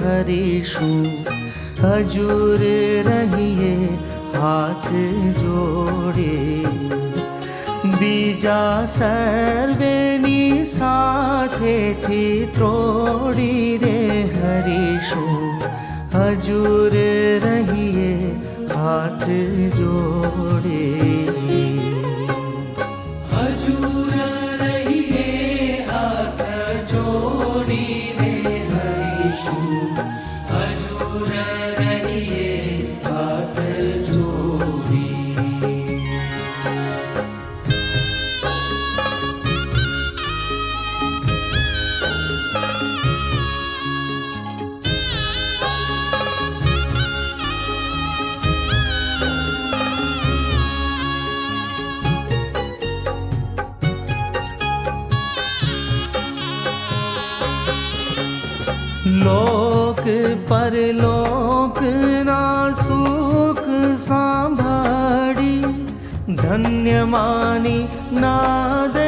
ધરીશું હજુર રહીએ હાથ જોડે બીજા સર્વેની સાથેથી ત્રોડી રે હરીશું હજુર રહીએ હાથ જોડે ధన్యమాని నాద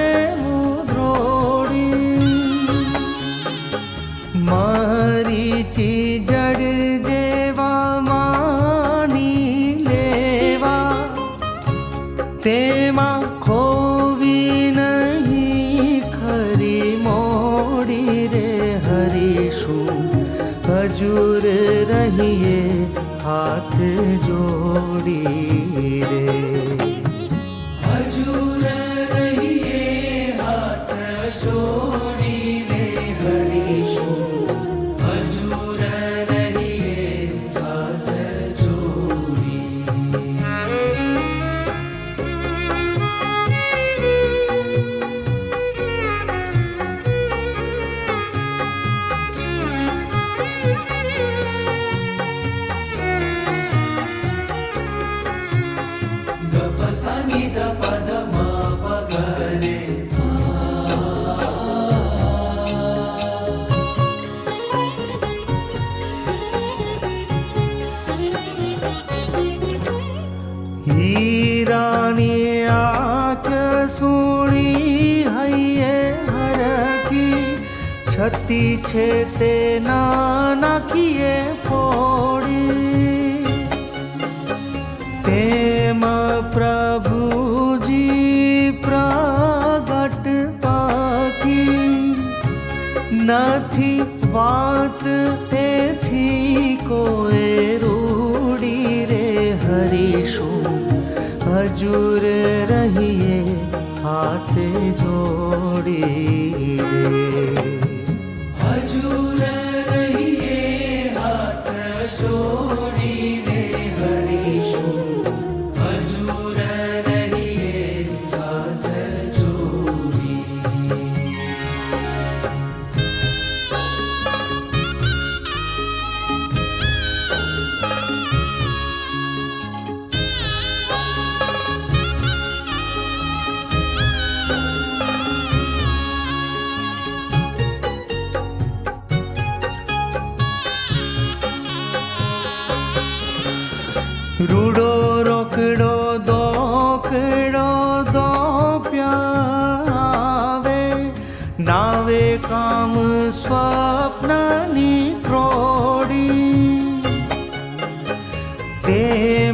હીરાની આંખ સુણી હૈયે ઘરકી છતી છે તે ના નાખીએ નથી સ્વાત તેથી કોઈ રૂડી રે હરીશું. હજુર રહીએ હાથે જોડી. રે नावे काम स्वाप्नानि क्रोडी ते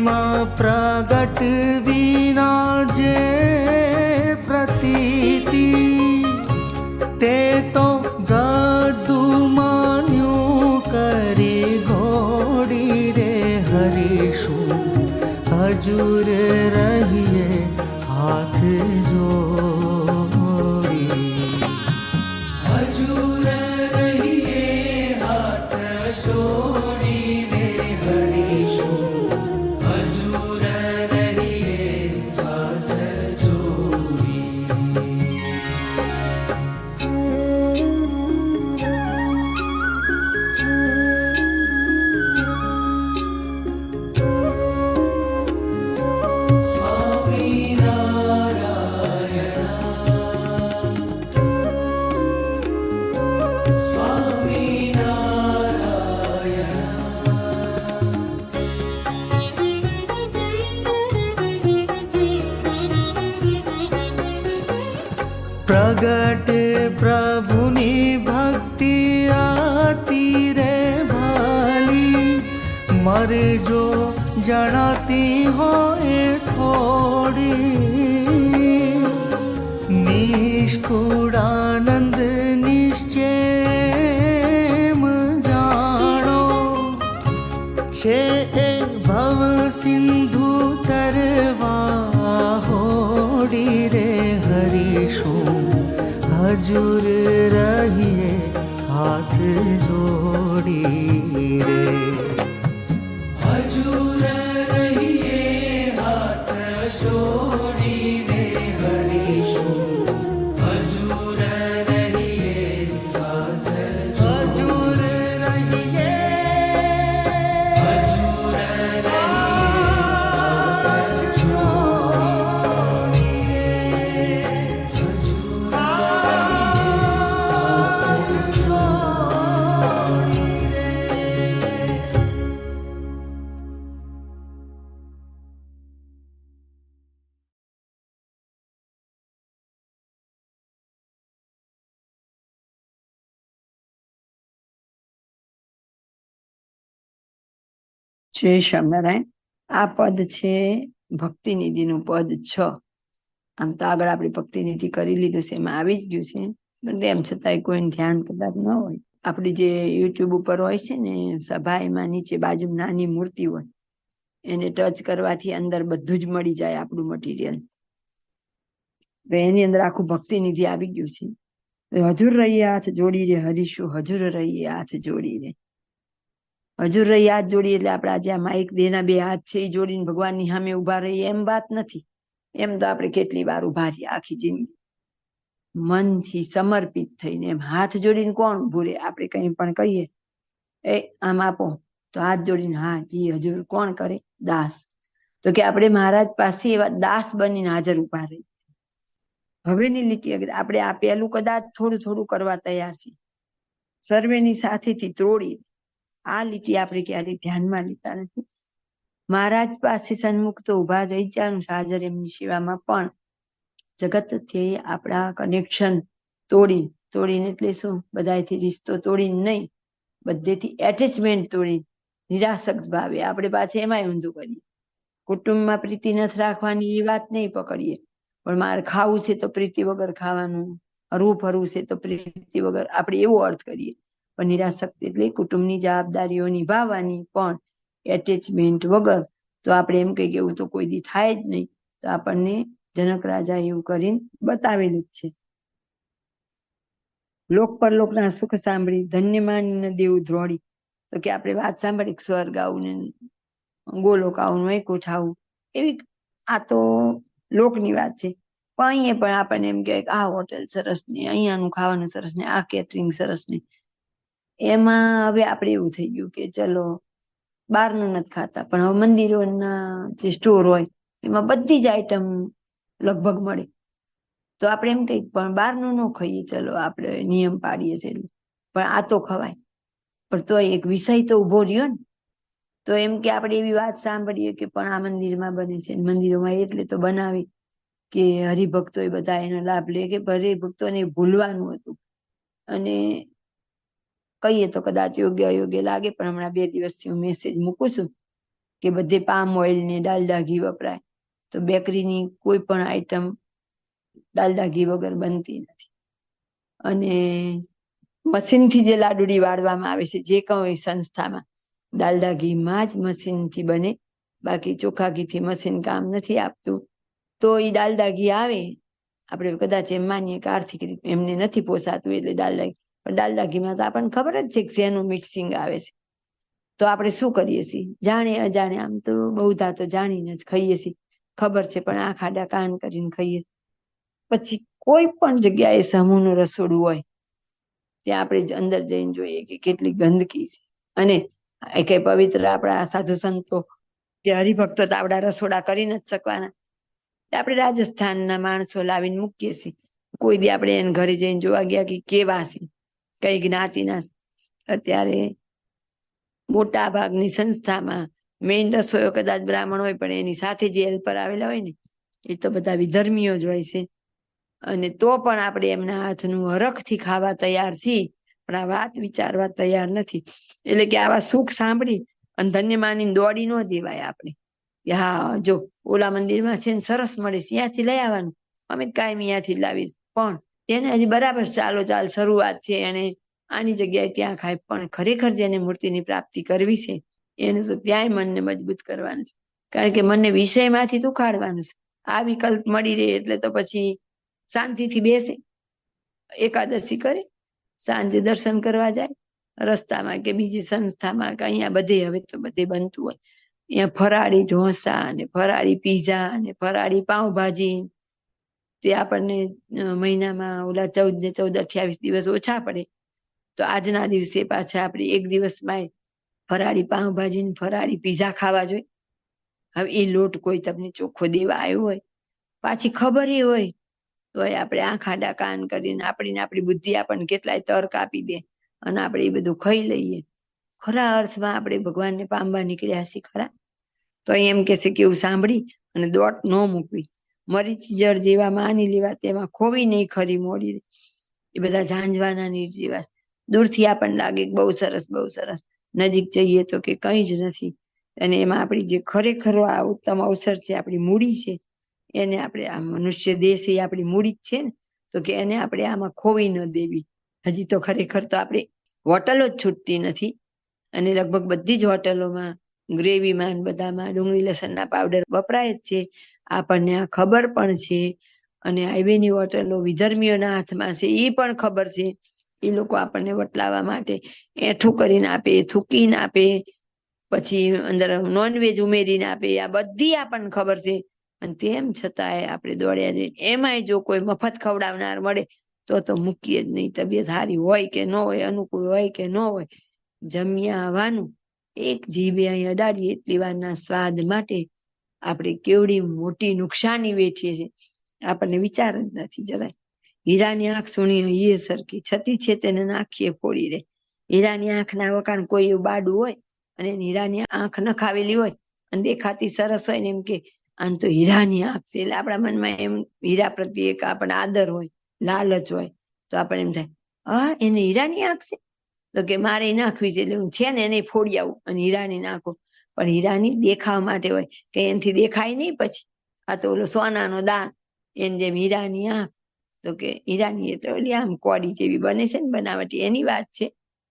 प्रगट प्रग जे પ્રગટે પ્રભુની ભક્તિ આતી રે ભાલી મરે જો જણાતી હોય થોડી નિષ્કુળાનંદ નિશ્ચેમ હજુર રહીએ હાથ જય સ્વામિનારાયણ આ પદ છે ભક્તિ નિધિનું પદ છ. આમ તો આગળ આપણે ભક્તિ નિધિ કરી લીધું છે, એમાં આવી જ ગયું છે. પણ તેમ છતાંય કોઈને ધ્યાન કદાચ ન હોય. આપણી જે યુટ્યુબ ઉપર હોય છે ને, સભા એમાં નીચે બાજુ નાની મૂર્તિ હોય, એને ટચ કરવાથી અંદર બધું જ મળી જાય આપણું મટીરિયલ તો એની અંદર આખું ભક્તિ નિધિ આવી ગયું છે. હજુર રહીએ હાથ જોડી રે, હરીશું, હજુર રહીએ હાથ જોડી રે. હજુર રહી હાથ જોડી એટલે આપણે આજે આ માઇક દેના બે હાથ છે એ જોડીને ભગવાનની સામે ઊભા રહીએ. એમ વાત નથી. એમ તો આપણે કેટલી વાર ઊભા રહીએ આખી જિંદગી. મનથી સમર્પિત થઈને એમ હાથ જોડીને કોણ ઉભું આપણે કઈ પણ કહીએ. એ, આમ આપો. તો હાથ જોડીને, હા, જી, હજુર કોણ કરે? દાસ. તો કે આપણે મહારાજ પાસે એવા દાસ બનીને હાજર ઊભા રહી હવેની લીટી આપણે આ પહેલું કદાચ થોડું થોડું કરવા તૈયાર છીએ. સર્વેની સાથેથી ત્રોડી આ લીટી આપણે ક્યારેય ધ્યાનમાં લેતા નથી. મહારાજ પાસે સન્મુખ તો ઊભા રહી જવાનું સાજર એમની સેવામાં પણ જગતથી આપણા કનેક્શન તોડી, તોડીને એટલે શું? બધાથી રિશ્તો તોડીને નહીં, બધેથી એટેચમેન્ટ તોડી નિરાસક્ત ભાવે. આપણે પાછા એમાંય ઊંધું કરીએ. કુટુંબમાં પ્રીતિ નથી રાખવાની, એ વાત નહીં પકડીએ. પણ મારે ખાવું છે તો પ્રીતિ વગર ખાવાનું હરવું ફરવું છે તો પ્રીતિ વગર. આપણે એવો અર્થ કરીએ. પણ નિરાસક્ત એટલે કુટુંબની જવાબદારીઓ નિભાવવાની પણ એટેચમેન્ટ વગર તો આપણે એમ કહીએ એવું તો કોઈ દી થાય જ નહીં. તો આપણને જનક રાજા એવું કરીને બતાવેલું છે. લોક પરલોકના સુખ સાંભળી ધન્ય માનીને દેવું દ્રોડી તો કે આપણે વાત સાંભળી સ્વર્ગ આવું ને ગોલોક આવું વૈકુંઠ આવું. એવી આ તો લોકની વાત છે. પણ અહીંયા પણ આપણને એમ કહેવાય કે આ હોટેલ સરસ ને અહીંયાનું ખાવાનું સરસ ને આ કેટરિંગ સરસ ને એમાં હવે આપણે એવું થઈ ગયું કે ચલો, બહારનું નથી ખાતા. પણ હવે મંદિરોના જે સ્ટોર હોય, એમાં બધી જ આઈટમ લગભગ મળે. તો આપણે એમ કહીએ પણ બહારનું ન ખાઈએ, ચલો, આપણે નિયમ પાડીએ છીએ. પણ આ તો ખવાય. પણ તો એક વિષય તો ઊભો રહ્યો ને. તો એમ કે આપણે એવી વાત સાંભળીએ કે પણ આ મંદિરમાં બને છે. મંદિરોમાં એટલે તો બનાવી કે હરિભક્તો એ બધા એનો લાભ લે કે હરિભક્તોને ભૂલવાનું હતું. અને કહીએ તો કદાચ યોગ્ય અયોગ્ય લાગે, પણ હમણાં બે દિવસથી હું મેસેજ મૂકું છું કે બધે પામ ઓઇલ ને ડાલડા ઘી વપરાય. તો બેકરીની કોઈ પણ આઈટમ ડાલડા ઘી વગર બનતી નથી. અને મશીનથી જે લાડુડી વાળવામાં આવે છે, જે કંઈ સંસ્થામાં, ડાલડા ઘીમાં જ મશીનથી બને. બાકી ચોખા ઘીથી મશીન કામ નથી આપતું. તો એ ડાલડા ઘી આવે. આપણે કદાચ એમ માનીએ કે આર્થિક રીતે એમને નથી પોસાતું એટલે ડાલડા ઘી ડાલડા ઘીમાં તો આપણને ખબર જ છે કે શેનું મિક્સિંગ આવે છે. તો આપણે શું કરીએ છીએ? જાણે અજાણે આમ તો બહુધા તો જાણીને જ ખાઈએ છીએ. ખબર છે પણ આ ખાડા કાન કરીને ખાઈએ. પછી કોઈ પણ જગ્યાએ સમૂહનું રસોડું હોય, ત્યાં આપણે અંદર જઈને જોઈએ કે કેટલી ગંદકી છે. અને કઈ પવિત્ર આપણા સાધુ સંતો કે હરિભક્તો તો આપણા રસોડા કરી નથી શકવાના. આપણે રાજસ્થાનના માણસો લાવીને મૂકીએ છીએ. કોઈ દી આપણે એને ઘરે જઈને જોવા ગયા કે કેવા છે? કઈ જ્ઞાતિના. અત્યારે મોટા ભાગની સંસ્થામાં મેઇન રસોયો કદાચ બ્રાહ્મણ હોય, પણ એની સાથે જે હેલ્પર આવેલા હોય ને, એ તો બધા વિધર્મીઓ જ હોય છે. અને તો પણ આપણે એમના હાથનું હરખથી ખાવા તૈયાર છીએ, પણ આ વાત વિચારવા તૈયાર નથી. એટલે કે આવા સુખ સાંભળી અને ધન્ય માની દોડી ન દેવાય આપણે. કે હા, જો ઓલા મંદિરમાં છે ને સરસ મળે ત્યાંથી લઈ આવવાનું. અમે કાયમ ત્યાંથી લાવીશ પણ તેને હજી બરાબર ચાલો ચાલ શરૂઆત છે અને આની જગ્યાએ ત્યાં ખાય. પણ ખરેખર જેને મૂર્તિની પ્રાપ્તિ કરવી છે, એને તો ત્યાંય મનને મજબૂત કરવાનું છે. કારણ કે મનને વિષયમાંથી તો ઉખાડવાનું છે. આ વિકલ્પ મળી રહે એટલે તો પછી શાંતિથી બેસે. એકાદશી કરે, સાંજે દર્શન કરવા જાય, રસ્તામાં કે બીજી સંસ્થામાં કે અહીંયા બધે, હવે તો બધે બનતું હોય. અહીંયા ફરાળી ઢોસા અને ફરાળી પીઝા અને ફરાળી પાઉંભાજી તે આપણને મહિનામાં ઓલા ચૌદ ને ચૌદ અઠ્યાવીસ દિવસ ઓછા પડે. તો આજના દિવસે પાછા આપણે એક દિવસમાં ફરાળી પાઉંભાજી ફરાળી પીઝા ખાવા જોઈએ. હવે એ લોટ કોઈ તમને ચોખ્ખો દેવા આવ્યો હોય, પાછી ખબર ય હોય તો આપણે આંખ આડા કાન કરીને આપણીને આપણી બુદ્ધિ આપણને કેટલાય તર્ક આપી દે અને આપણે એ બધું ખાઈ લઈએ. ખરા અર્થમાં આપણે ભગવાનને પામવા નીકળ્યા છીએ ખરા? તો એમ કે એવું સાંભળી અને દોટ ન મૂકવી. મરીચી જળ જેવા માની લેવા તેમાં ખોવી નહીં ખરી મોડી એ બધા ઝાંઝવાના નિર્જીવા દૂરથી આપણને લાગે બહુ સરસ બહુ સરસ. નજીક જઈએ તો કે કંઈ જ નથી. અને એમાં આપણી જે ખરેખરો આ ઉત્તમ અવસર છે, આપણી મૂડી છે, એને આપણે આ મનુષ્ય દેશ એ આપણી મૂડી જ છે ને, તો કે એને આપણે આમાં ખોવી ન દેવી. હજી તો ખરેખર તો આપણે હોટલો જ છૂટતી નથી. અને લગભગ બધી જ હોટલોમાં ગ્રેવીમાં બધામાં ડુંગળી લસણના પાવડર વપરાય જ છે. આપણને આ ખબર પણ છે અને હાઈવેની હોટલો વિધર્મીઓના હાથમાં છે એ પણ ખબર છે. એ લોકો આપણને વટલાવા માટે એઠું કરીને આપે, થૂકીને આપે, પછી અંદર નોનવેજ ઉમેરીને આપે, આ બધી આપણને ખબર છે. અને તેમ છતાંય આપણે દોડ્યા જઈએ એમાંય જો કોઈ મફત ખવડાવનાર મળે, તો તો મૂકીએ જ નહીં. તબિયત સારી હોય કે ન હોય, અનુકૂળ હોય કે ન હોય, જમ્યા આવવાનું. એક જીભે અહીં અડાડીએ એટલી વારના સ્વાદ માટે આપણે કેવડી મોટી નુકસાની વેઠીએ છીએ. આપણને વિચાર જ નથી જરાય હીરાની આંખ સુણી એ સરખી. છતી છે તેને નાખીએ ફોડી રે હીરાની આંખના વખાણ કોઈ બાડું હોય અને હીરાની આંખ નખાવેલી હોય અને દેખાતી સરસ હોય ને એમ કે, આમ તો હીરાની આંખ છે. એટલે આપણા મનમાં એમ હીરા પ્રત્યે એક આપણને આદર હોય, લાલચ હોય. તો આપણે એમ થાય, હા, એને હીરાની આંખ છે? તો કે, મારે નાખવી છે. એટલે હું છે ને એને ફોડી આવું અને હીરાની નાખું. પણ હીરાની દેખાવા માટે હોય કે એનાથી દેખાય નહીં પછી. આ તો ઓલો સોનાનો દાન, એને જેમ હીરાની આંખ. તો કે હીરાની એટલે ઓલી આમ કોડી જેવી બને છે ને બનાવટી, એની વાત છે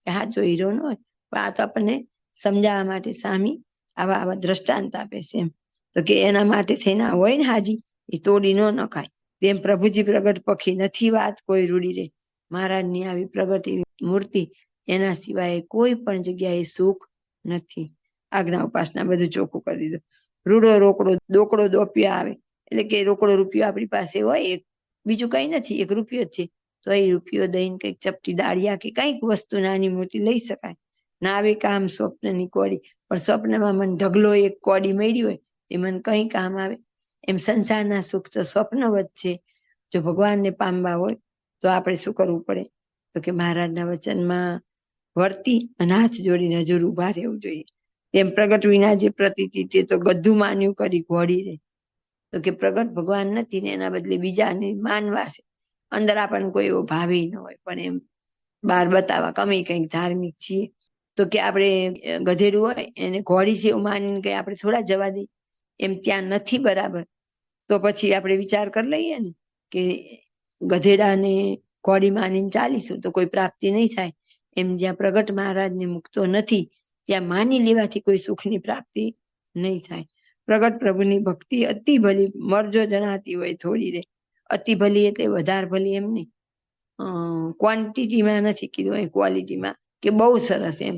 કે સાચો હીરો નો હોય, પણ આ તો આપણને સમજાવવા માટે સામી આવા આવા દ્રષ્ટાંત આપે છે એમ. તો કે એના માટે થઈને હોય ને હાજી, એ તોડી ન નખાય. તેમ પ્રભુજી પ્રગટ પખી નથી વાત, કોઈ રૂડી રે. મહારાજની આવી પ્રગટ એવી મૂર્તિ, એના સિવાય કોઈ પણ જગ્યાએ સુખ નથી. આજ્ઞા ઉપાસના બધું ચોખ્ખું કરી દીધું. રૂડો, રોકડો દોકડો દોપિયા આવે. એટલે કે રોકડો, રૂપિયો આપણી પાસે હોય, એક બીજું કઈ નથી, એક રૂપિયો જ છે. તો એ રૂપિયો દઈને કંઈક ચપટી દાળિયા કે કંઈક વસ્તુ નાની મોટી લઈ શકાય. ના આવે કામ સ્વપ્નની કોડી. પણ સ્વપ્નમાં મન ઢગલો એક કોડી મળી હોય એ મને કઈ કામ આવે. એમ સંસારના સુખ તો સ્વપ્નવત છે. જો ભગવાનને પામવા હોય, તો આપણે શું કરવું પડે? તો કે મહારાજના વચનમાં વર્તી અને હાથ જોડીને હજુર ઊભા રહેવું જોઈએ. તેમ પ્રગટ વિના જે પ્રતીતિ તે તો ગધું માન્યું કરી ઘોડી રે તો કે પ્રગટ ભગવાન નથી ને એના બદલે બીજાને માનવા છે. અંદર આપણને કોઈ એવો ભાવી ન હોય, પણ એમ બહાર બતાવવા કમી કંઈક ધાર્મિક છીએ. તો કે આપણે ગધેડું હોય, એને ઘોડી છે એવું માનીને કઈ આપણે થોડા જવા દઈએ. એમ ત્યાં નથી બરાબર. તો પછી આપણે વિચાર કરી લઈએ ને કે ગધેડાને ઘોડી માનીને ચાલીશું તો કોઈ પ્રાપ્તિ નહીં થાય. એમ જ્યાં પ્રગટ મહારાજને મુકતો નથી ત્યાં માની લેવાથી કોઈ સુખની પ્રાપ્તિ નહીં થાય. પ્રગટ પ્રભુની ભક્તિ અતિ ભલી, મરજો જણાતી હોય થોડી રે અતિ ભલી એટલે વધારે ભલી એમ નહીં. ક્વોન્ટિટીમાં નથી કીધું અહીં ક્વોલિટીમાં કે બહુ સરસ એમ.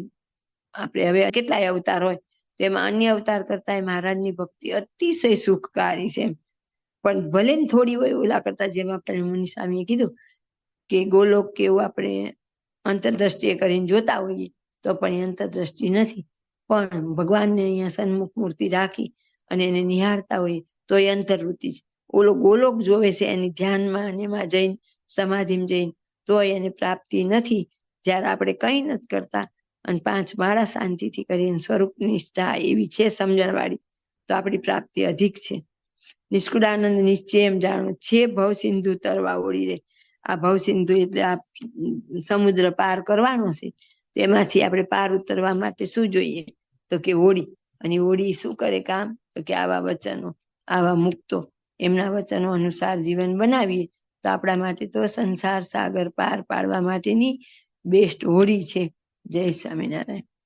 આપણે હવે કેટલાય અવતાર હોય તેમાં અન્ય અવતાર કરતા મહારાજની ભક્તિ અતિશય સુખકારી છે એમ. પણ ભલે ને થોડી હોય ઓલા કરતા જેમ આપણે મુનિ સ્વામીએ કીધું, કે ગોલોક કે એવું આપણે અંતરદ્રષ્ટિએ કરીને જોતા હોઈએ તો પણ એ અંતરદ્રષ્ટિ નથી. પણ ભગવાનને અહીંયા સન્મુખ મૂર્તિ રાખી અને એને નિહાળતા હોઈએ તો એ અંતરવૃત્તિ છે. ઓલો ગોલોક જોવે છે એની ધ્યાનમાં એમાં જઈને, સમાધિમાં જઈને તો એને પ્રાપ્તિ નથી. જ્યારે આપણે કંઈ નથી કરતા અને પાંચ માળા શાંતિથી કરીને સ્વરૂપ નિષ્ઠા એવી છે સમજણ વાળી તો આપણી પ્રાપ્તિ અધિક છે. નિષ્કુળાનંદ નિશ્ચય એમ જાણો, છે ભવ સિંધુ તરવા ઓળી રે. આ ભવ સિંધુ એટલે આ સમુદ્ર પાર કરવાનો છે. તેમાંથી આપણે પાર ઉતરવા માટે શું જોઈએ? તો કે હોળી. અને હોળી શું કરે કામ? તો કે આવા વચનો, આવા મુક્તો. એમના વચનો અનુસાર જીવન બનાવીએ. તો આપણા માટે તો સંસાર સાગર પાર પાડવા માટેની બેસ્ટ હોળી છે. જય સ્વામિનારાયણ.